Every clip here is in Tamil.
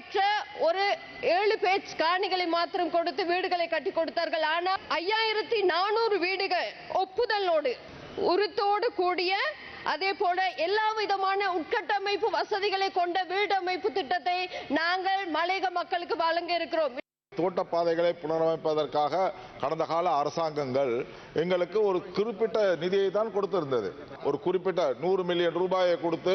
தேவையற்ற ஒரு ஏழு பேச் காணிகளை மாத்திரம் கொடுத்து வீடுகளை கட்டி கொடுத்தார்கள். ஆனால் ஐயாயிரத்தி நானூறு வீடுகள் ஒப்புதலோடு உருத்தோடு கூடிய அதே போல எல்லா விதமான உட்கட்டமைப்பு வசதிகளை கொண்ட வீடமைப்பு திட்டத்தை நாங்கள் மலையக மக்களுக்கு வழங்க இருக்கிறோம். தோட்டப்பாதைகளை புனரமைப்பதற்காக கடந்த கால அரசாங்கங்கள் எங்களுக்கு ஒரு குறிப்பிட்ட நிதியை தான் கொடுத்திருந்தது. ஒரு குறிப்பிட்ட நூறு மில்லியன் ரூபாயை கொடுத்து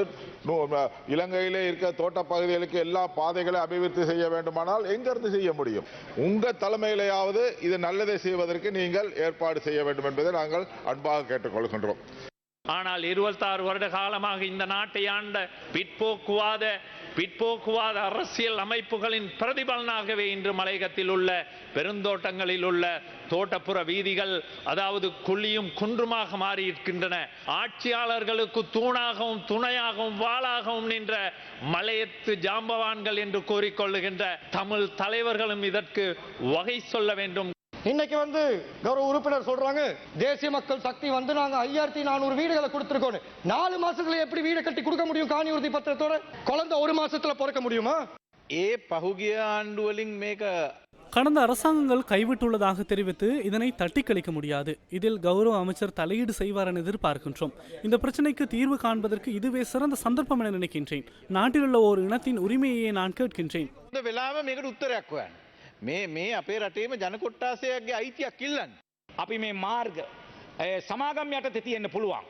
இலங்கையிலே இருக்க தோட்டப்பகுதிகளுக்கு எல்லா பாதைகளை அபிவிருத்தி செய்ய வேண்டுமானால் எங்கிருந்து செய்ய முடியும்? உங்க தலைமையிலேயாவது இது நல்லதை செய்வதற்கு நீங்கள் ஏற்பாடு செய்ய வேண்டும் என்பதை நாங்கள் அன்பாக கேட்டுக்கொள்கின்றோம். ஆனால் இருபத்தாறு வருட காலமாக இந்த நாட்டை ஆண்ட பிற்போக்குவாத பிற்போக்குவாத அரசியல் அமைப்புகளின் பிரதிபலனாகவே இன்று மலையகத்தில் உள்ள பெருந்தோட்டங்களில் உள்ள தோட்டப்புற வீதிகள் அதாவது குழியும் குன்றுமாக மாறியிருக்கின்றன. ஆட்சியாளர்களுக்கு தூணாகவும் துணையாகவும் வாளாகவும் நின்ற மலையத்து ஜாம்பவான்கள் என்று கூறிக்கொள்ளுகின்ற தமிழ் தலைவர்களும் இதற்கு வகை சொல்ல வேண்டும். இன்னைக்கு வந்து கௌரவ உறுப்பினர் சொல்றாங்க தேசிய மக்கள் சக்தி வந்து நாங்க ஐயாயிரத்தி நானூறு வீடுகளை கொடுத்துருக்கோம் நாலு மாசத்துல எப்படி வீடு கட்டி கொடுக்க முடியும் காணி உறுதி பத்திரத்தோட? குழந்தை ஒரு மாசத்துல பிறக்க முடியுமா? ஏ பகுகிய ஆண்டுவலிங் மேக. கடந்த அரசாங்கங்கள் கைவிட்டுள்ளதாக தெரிவித்து இதனை தட்டி கழிக்க முடியாது. இதில் கௌரவ அமைச்சர் தலையீடு செய்வார் என எதிர்பார்க்கின்றோம். இந்த பிரச்சனைக்கு தீர்வு காண்பதற்கு இதுவே சிறந்த சந்தர்ப்பம் என நினைக்கின்றேன். நாட்டிலுள்ள ஒரு இனத்தின் உரிமையை நான் கேட்கின்றேன். හොඳ වෙලාව මේකට උත්තරයක් හොයන්න. මේ මේ අපේ රටේම ජනකොට්ටාසයක්ගේ අයිතියක් කිල්ලන්න. අපි මේ මාර්ග ඒ සමාගම් යටතේ තියෙන්න පුළුවන්.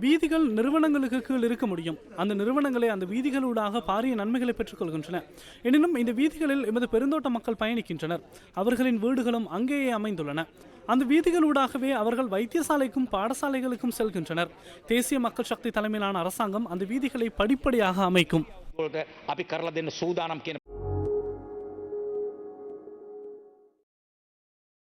வீதிகள் நிறுவனங்களுக்கு கீழ் இருக்க முடியும் அந்த நிறுவனங்களை அந்த வீதிகளூடாக பாரிய நன்மைகளை பெற்றுக்கொள்கின்றன எனினும் இந்த வீதிகளில் எமது பெருந்தோட்ட மக்கள் பயணிக்கின்றனர் அவர்களின் வீடுகளும் அங்கேயே அமைந்துள்ளன அந்த வீதிகளூடாகவே அவர்கள் வைத்தியசாலைக்கும் பாடசாலைகளுக்கும் செல்கின்றனர் தேசிய மக்கள் சக்தி தலைமையிலான அரசாங்கம் அந்த வீதிகளை படிப்படியாக அமைக்கும் අපි කරලා දෙන්න සූදානම් කියන